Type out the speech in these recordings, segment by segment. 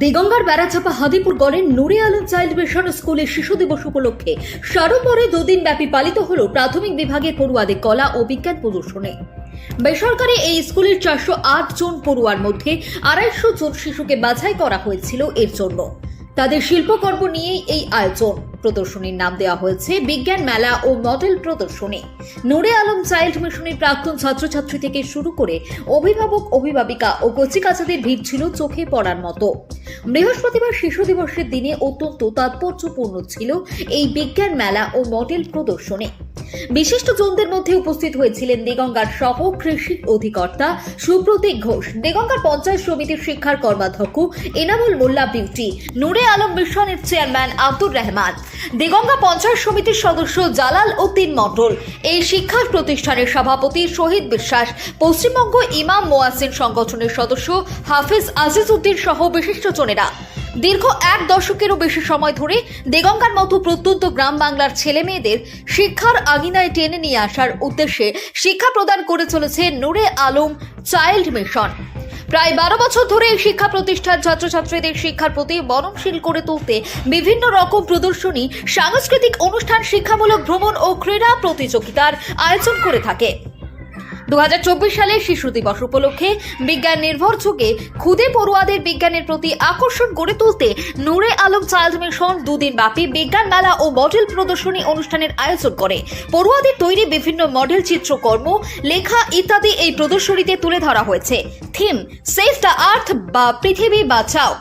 দিগঙ্গার বেড়াচাপা হাদিপুর গড়ের নুরে Alam child mission স্কুলের শিশু দিবস উপলক্ষে। সাড়ম্বরে দুদিন ব্যাপী পালিত হল প্রাথমিক বিভাগের পড়ুয়াদের কলা ও বিজ্ঞান প্রদর্শনী। বেসরকারি এই স্কুলের চারশো আট জন পড়ুয়ার মধ্যে আড়াইশো জন শিশুকে বাছাই করা হয়েছিল এর জন্য। তাদের শিল্পকর্ম নিয়েই এই আয়োজন। প্রদর্শনীর নাম দেওয়া হয়েছে বিজ্ঞান মেলা ও মডেল প্রদর্শনী। নূরে আলম চাইল্ড মিশনের প্রাক্তন ছাত্রছাত্রী থেকে শুরু করে অভিভাবক, অভিভাবিকা ও কচিকাচাদের ভিড় ছিল চোখে পড়ার মতো। বৃহস্পতিবার শিশু দিবসের দিনে অত্যন্ত তাৎপর্যপূর্ণ ছিল এই বিজ্ঞান মেলা ও মডেল প্রদর্শনী। বিশিষ্ট জনদের মধ্যে উপস্থিত হয়েছিলেন দেগঙ্গার সহ কৃষি অধিকর্তা সুপ্রতীক ঘোষ, দেগঙ্গার পঞ্চায়েত সমিতির শিক্ষার কর্মাধ্যক্ষ এনামুল মোল্লা বিউটি, নুরে আলম মিশনের চেয়ারম্যান আব্দুর রহমান, দেগঙ্গা পঞ্চায়েত সমিতির সদস্য জালাল উদ্দিন মণ্ডল, এই শিক্ষা প্রতিষ্ঠানের সভাপতি শহীদ বিশ্বাস, পশ্চিমবঙ্গ ইমাম মোয়াসিন সংগঠনের সদস্য হাফিজ আজিজ উদ্দিন সহ বিশিষ্টজনেরা। দীর্ঘ এক দশকেরও বেশি সময় ধরে দেগঙ্গার মতো প্রত্যন্ত গ্রাম বাংলার ছেলে মেয়েদের শিক্ষার আগিনায় টেনে নিয়ে আসার উদ্দেশ্যে শিক্ষা প্রদান করে চলেছে নূরে আলম চাইল্ড মিশন। প্রায় বারো বছর ধরে এই শিক্ষা প্রতিষ্ঠান ছাত্রছাত্রীদের শিক্ষার প্রতি বননশীল করে তুলতে বিভিন্ন রকম প্রদর্শনী, সাংস্কৃতিক অনুষ্ঠান, শিক্ষামূলক ভ্রমণ ও ক্রীড়া প্রতিযোগিতার আয়োজন করে থাকে। দু হাজার চব্বিশ সালে শিশু দিবস উপলক্ষে বিজ্ঞান নির্ভর যুগে খুদে পড়ুয়াদের বিজ্ঞানের প্রতি আকর্ষণ গড়ে তুলতে নূরে আলম চাইল্ড মিশন দুদিন ব্যাপী বিজ্ঞান মেলা ও মডেল প্রদর্শনী অনুষ্ঠানের আয়োজন করে। পড়ুয়াদের তৈরি বিভিন্ন মডেল, চিত্রকর্ম, লেখা ইত্যাদি এই প্রদর্শনীতে তুলে ধরা হয়েছে। থিম সেভ দ্য আর্থ বা পৃথিবী বাঁচাও।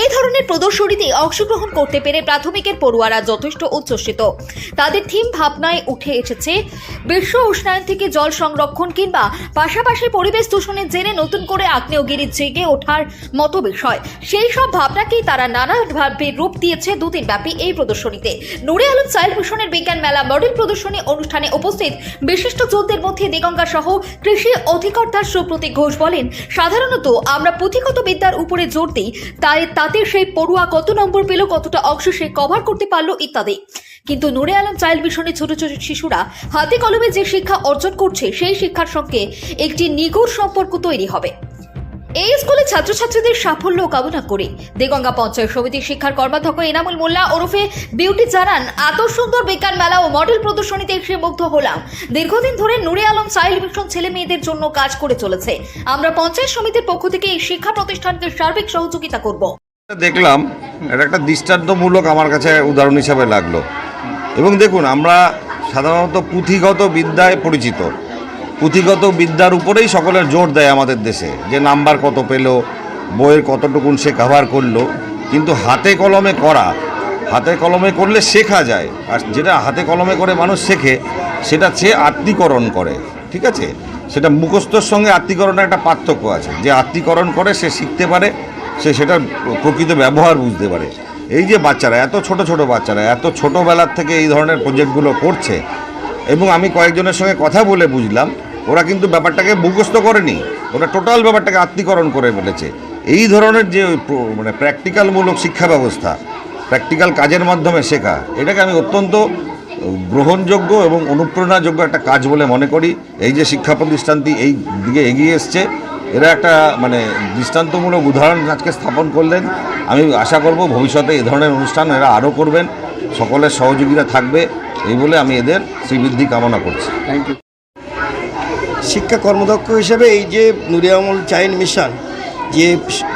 এই ধরনের প্রদর্শনীতে অংশগ্রহণ করতে পেরে প্রাথমিকের পড়ুয়ারা যথেষ্ট উচ্ছ্বসিত। তাদের থিম ভাবনায় উঠে এসেছে বিশ্ব উষ্ণায়ন থেকে জল সংরক্ষণ কিংবা পাশাপাশি পরিবেশ দূষণের জেনে নতুন করে আগ্নেয়গিরি জেগে ওঠার মতো বিষয়। সেই সব ভাবনাকেই তারা নানাভাবে রূপ দিয়েছে দুদিন ব্যাপী এই প্রদর্শনীতে। নুরে আলম চাইল্ড মিশনের বিজ্ঞান মেলা, মডেল প্রদর্শনী অনুষ্ঠানে উপস্থিত বিশিষ্ট জনদের মধ্যে দিগঙ্গা সহ কৃষি অধিকর্তার সুপ্রতীক ঘোষ বলেন সাধারণত আমরা পুঁথিগত বিদ্যার উপরে জোর দিই, তাই তাতে সেই পড়ুয়া কত নম্বর পেল, কতটা অংশ সে কভার করতে পারল ইত্যাদি। কিন্তু নুরে আলম চাইল্ড মিশনে ছোট ছোট শিশুরা হাতে কলমে যে শিক্ষা অর্জন করছে, সেই শিক্ষার সঙ্গে একটি নিগুড় সম্পর্ক তৈরি হবে। এই স্কুলে ছাত্রছাত্রীদের সাফল্য কামনা করে। দেগঙ্গা পঞ্চায়েত সমিতির শিক্ষার কর্মাধ্যক্ষ এনামুল মোল্লা ওরফে বিউটি জানান, এত সুন্দর বিজ্ঞান মেলা ও মডেল প্রদর্শনীতে এসে মুগ্ধ হলাম। দীর্ঘদিন ধরে নুরে আলম চাইল্ড মিশন ছেলে মেয়েদের জন্য কাজ করে চলেছে। আমরা পঞ্চায়েত সমিতির পক্ষ থেকে এই শিক্ষা প্রতিষ্ঠানকে সার্বিক সহযোগিতা করব। দেখলাম, এটা একটা দৃষ্টান্তমূলক আমার কাছে উদাহরণ হিসাবে লাগল। এবং দেখুন, আমরা সাধারণত পুঁথিগত বিদ্যায় পরিচিত। পুঁথিগত বিদ্যার উপরেই সকলের জোর দেয় আমাদের দেশে। যে নাম্বার কত পেল, বইয়ের কতটুকুন সে কভার করল, কিন্তু হাতে কলমে করা, হাতে কলমে করলে শেখা যায়। আর যেটা হাতে কলমে করে মানুষ শেখে, সেটা সে আত্মীকরণ করে, ঠিক আছে? সেটা মুখস্থর সঙ্গে আত্মীকরণের একটা পার্থক্য আছে। যে আত্মীকরণ করে, সে শিখতে পারে, সে সেটার প্রকৃত ব্যবহার বুঝতে পারে। এই যে বাচ্চারা, এত ছোট ছোট বাচ্চারা, এত ছোটোবেলার থেকে এই ধরনের প্রজেক্টগুলো করছে, এবং আমি কয়েকজনের সঙ্গে কথা বলে বুঝলাম ওরা কিন্তু ব্যাপারটাকে মুখস্থ করেনি। ওরা টোটাল ব্যাপারটাকে আত্মীকরণ করে ফেলেছে। এই ধরনের যে মানে প্র্যাকটিক্যালমূলক শিক্ষা ব্যবস্থা, প্র্যাকটিক্যাল কাজের মাধ্যমে শেখা, এটাকে আমি অত্যন্ত গ্রহণযোগ্য এবং অনুপ্রেরণাযোগ্য একটা কাজ বলে মনে করি। এই যে শিক্ষা প্রতিষ্ঠানটি এই দিকে এগিয়ে এসছে, এরা একটা মানে দৃষ্টান্তমূলক উদাহরণ আজকে স্থাপন করলেন। আমি আশা করব ভবিষ্যতে এ ধরনের অনুষ্ঠান এরা আরও করবেন। সকলের সহযোগিতা থাকবে, এই বলে আমি এদের শ্রীবৃদ্ধি কামনা করছি। থ্যাংক ইউ শিক্ষা কর্মদক্ষ হিসেবে এই যে নুরিয়ামুল চাইন মিশন যে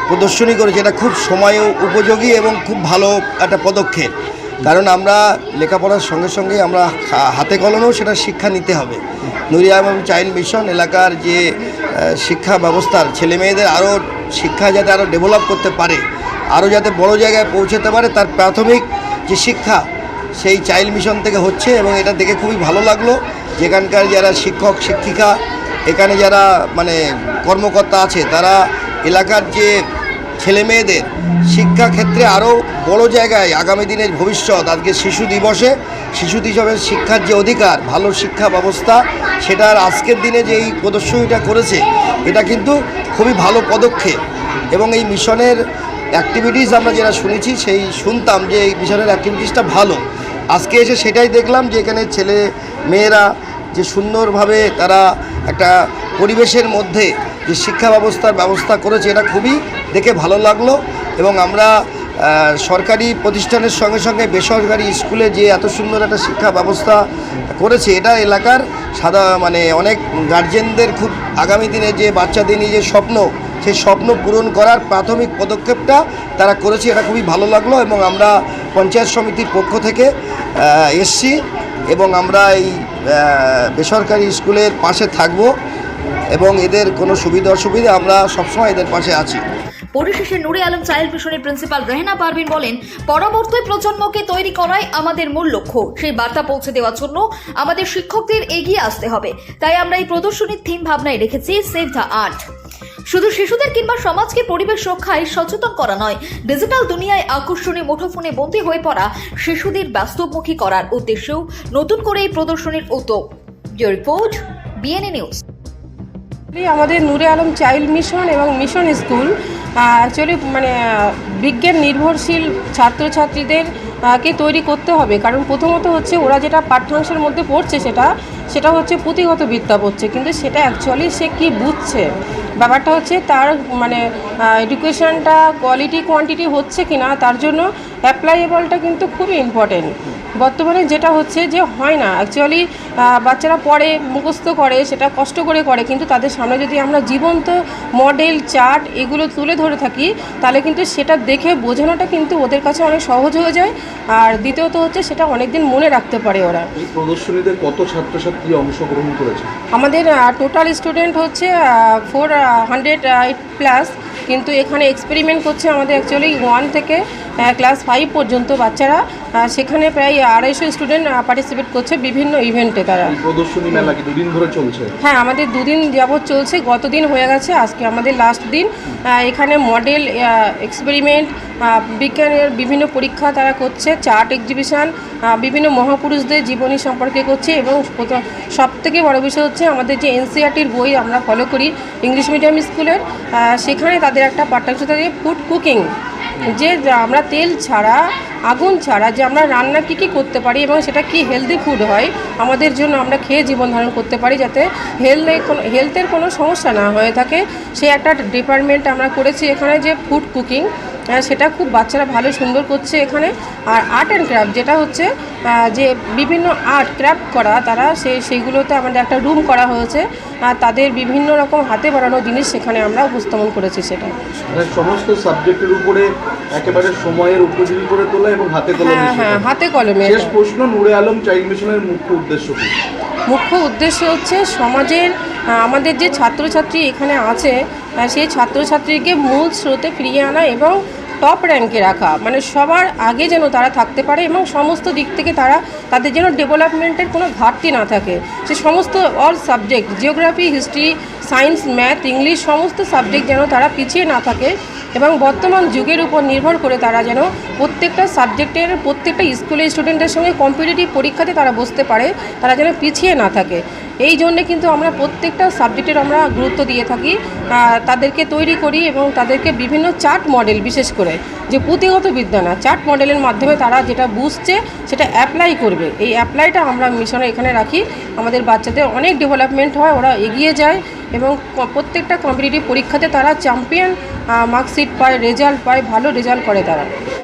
প্রদর্শনী করেছে, এটা খুব সময় উপযোগী এবং খুব ভালো একটা পদক্ষেপ। কারণ আমরা লেখাপড়ার সঙ্গে সঙ্গে আমরা হাতে কলমেও সেটা শিক্ষা নিতে হবে। নুরিয়ামুল চাইল্ড মিশন এলাকার যে শিক্ষা ব্যবস্থার ছেলে মেয়েদের আরও শিক্ষা যাতে আরও ডেভেলপ করতে পারে, আরও যাতে বড় জায়গায় পৌঁছাতে পারে, তার প্রাথমিক যে শিক্ষা সেই চাইল্ড মিশন থেকে হচ্ছে এবং এটা দেখে খুবই ভালো লাগল। যেখানকার যারা শিক্ষক, শিক্ষিকা এখানে যারা মানে কর্মকর্তা আছে, তারা এলাকার যে ছেলে মেয়েদের শিক্ষা ক্ষেত্রে আরও বড় জায়গায় আগামী দিনের ভবিষ্যৎ, আজকে শিশু দিবসে, শিশু দিবসের শিক্ষার যে অধিকার, ভালো শিক্ষা ব্যবস্থা, সেটার আজকের দিনে যে এই প্রদর্শনীটা করেছে, এটা কিন্তু খুবই ভালো পদক্ষেপ। এবং এই মিশনের অ্যাক্টিভিটিস আমরা যেটা শুনেছি, সেই শুনতাম যে এই মিশনের অ্যাক্টিভিটিসটা ভালো। আজকে এসে সেটাই দেখলাম যে এখানে ছেলে মেয়েরা যে সুন্দরভাবে তারা একটা পরিবেশের মধ্যে যে শিক্ষা ব্যবস্থার ব্যবস্থা করেছে, এটা খুবই দেখে ভালো লাগল। এবং আমরা সরকারি প্রতিষ্ঠানের সঙ্গে সঙ্গে বেসরকারি স্কুলে যে এত সুন্দর একটা শিক্ষা ব্যবস্থা করেছে, এটা এলাকার সাদা মানে অনেক গার্জেনদের খুব আগামী দিনে যে বাচ্চাদের নিয়ে যে স্বপ্ন, সেই স্বপ্ন পূরণ করার প্রাথমিক পদক্ষেপটা তারা করেছে, এটা খুবই ভালো লাগল। এবং আমরা পঞ্চায়েত সমিতির পক্ষ থেকে এসছি। এবং আমরা এই বেসরকারি স্কুলের পাশে থাকব এবং এদের কোনো সুবিধা অসুবিধা আমরা সবসময় এদের পাশে আছি। পরিশেষে নুরে আলম চাইল্ড মিশনের প্রিন্সিপাল রেহেনা পারভিন বলেন, পরবর্তী প্রজন্মকে তৈরি করাই আমাদের মূল লক্ষ্য। সেই বার্তা পৌঁছে দেওয়ার জন্য আমাদের শিক্ষকদের এগিয়ে আসতে হবে। তাই আমরা এই প্রদর্শনীর থিম ভাবনায় রেখেছি সেভ দ্য আর্ট শুধু শিশুদের কিংবা সমাজকে পরিবেশ রক্ষায় সচেতন করা নয় ডিজিটাল দুনিয়ায় আকর্ষণীয় মুঠোফোনে বন্দী হয়ে পড়া শিশুদের বাস্তবমুখী করার উদ্দেশ্যেও নতুন করে এই প্রদর্শনীর উদ্যোগ। রিপোর্ট বিএনএ নিউজ আমাদের নূরে আলম চাইল্ড মিশন এবং মিশন স্কুল অ্যাকচুয়ালি মানে বিজ্ঞান নির্ভরশীল ছাত্রছাত্রীদের কে তৈরি করতে হবে। কারণ প্রথমত হচ্ছে ওরা যেটা পাঠ্যাংশের মধ্যে পড়ছে সেটা সেটা হচ্ছে পুঁথিগত বিদ্যা পড়ছে কিন্তু সেটা অ্যাকচুয়ালি সে কি বুঝছে? ব্যাপারটা হচ্ছে তার মানে এডুকেশনটা কোয়ালিটি কোয়ান্টিটি হচ্ছে কি না তার জন্য অ্যাপ্লাইয়েবলটা কিন্তু খুবই ইম্পর্টেন্ট বর্তমানে যেটা হচ্ছে যে হয় না। অ্যাকচুয়ালি বাচ্চারা পড়ে মুখস্থ করে সেটা কষ্ট করে করে কিন্তু তাদের সামনে যদি আমরা জীবন্ত মডেল চার্ট এগুলো তুলে ধরে থাকি তাহলে কিন্তু সেটা দেখে বোঝানোটা কিন্তু ওদের কাছে অনেক সহজ হয়ে যায়। আর দ্বিতীয়ত হচ্ছে সেটা অনেক দিন মনে রাখতে পারে ওরা। প্রদর্শনীতে কত ছাত্রছাত্রী অংশগ্রহণ করেছে? আমাদের টোটাল স্টুডেন্ট হচ্ছে ফোর হান্ড্রেড প্লাস কিন্তু এখানে এক্সপেরিমেন্ট করছে আমাদের অ্যাকচুয়ালি ওয়ান থেকে ক্লাস ফাইভ পর্যন্ত বাচ্চারা। সেখানে প্রায় আড়াইশো স্টুডেন্ট পার্টিসিপেট করছে বিভিন্ন ইভেন্টে তারা। প্রদর্শনী মেলা কি দুদিন ধরে চলছে? হ্যাঁ আমাদের দুদিন যাবৎ চলছে। গতদিন হয়ে গেছে আজকে আমাদের লাস্ট দিন। এখানে মডেল এক্সপেরিমেন্ট বিজ্ঞানের বিভিন্ন পরীক্ষা তারা করছে চার্ট এক্সিবিশন বিভিন্ন মহাপুরুষদের জীবনী সম্পর্কে করছে এবং সব থেকে বড় বিষয় হচ্ছে আমাদের যে এনসিআরটির বই আমরা ফলো করি ইংলিশ মিডিয়াম স্কুলের সেখানে তাদের একটা পাঠ্যাংশ থাকে ফুড কুকিং যে আমরা তেল ছাড়া, আগুন ছাড়া যে আমরা রান্না কী কী করতে পারি এবং সেটা কি হেলদি ফুড হয়, আমাদের জন্য আমরা খেয়ে জীবন ধারণ করতে পারি যাতে হেলথে কোনো হেলথের কোনো সমস্যা না হয়ে থাকে। সে একটা ডিপার্টমেন্ট আমরা করেছি এখানে যে ফুড কুকিং সেটা খুব বাচ্চারা ভালো সুন্দর করছে এখানে। আর আর্ট অ্যান্ড ক্রাফট যেটা হচ্ছে যে বিভিন্ন আর্ট ক্রাফট করা তারা সে সেইগুলোতে আমাদের একটা রুম করা হয়েছে। আর তাদের বিভিন্ন রকম হাতে বানানো জিনিস সেখানে আমরা উপস্থাপন করেছি সেটা। মানে সমস্ত সাবজেক্টের উপরে একেবারে সময়ের উপযোগী করে তোলা এবং হাতে কলমে হ্যাঁ হ্যাঁ হাতে কলমে। শেষ প্রশ্ন নূরে আলম চাইল্ড মিশনের মুখ্য উদ্দেশ্য কি? মুখ্য উদ্দেশ্য হচ্ছে সমাজের আমাদের যে ছাত্রছাত্রী এখানে আছে সেই ছাত্রছাত্রীকে মূল স্রোতে ফিরিয়ে আনা এবং টপ র্যাঙ্কে রাখা। মানে সবার আগে যেন তারা থাকতে পারে এবং সমস্ত দিক থেকে তারা তাদের যেন ডেভেলপমেন্টের কোনো ঘাটতি না থাকে। সে সমস্ত all subject geography history science math English সমস্ত সাবজেক্ট যেন তারা পিছিয়ে না থাকে। এবং বর্তমান যুগের উপর নির্ভর করে তারা যেন প্রত্যেকটা সাবজেক্টের, প্রত্যেকটা স্কুলের স্টুডেন্টের সঙ্গে কম্পিটিটিভ পরীক্ষাতে তারা বসতে পারে, তারা যেন পিছিয়ে না থাকে। এই জন্যে কিন্তু আমরা প্রত্যেকটা সাবজেক্টের আমরা গুরুত্ব দিয়ে থাকি তাদেরকে তৈরি করি এবং তাদেরকে বিভিন্ন চার্ট মডেল বিশেষ করে, যে পুঁথিগত বিদ্যা না, চার্ট মডেলের মাধ্যমে তারা যেটা বুঝছে সেটা অ্যাপ্লাই করবে। এই অ্যাপ্লাইটা আমরা মিশনে এখানে রাখি। আমাদের বাচ্চাদের অনেক ডেভেলপমেন্ট হয়, ওরা এগিয়ে যায় এবং প্রত্যেকটা কম্পিটিটিভ পরীক্ষাতে তারা চ্যাম্পিয়ন মার্কশিট পায় রেজাল্ট পায় ভালো রেজাল্ট করে তারা।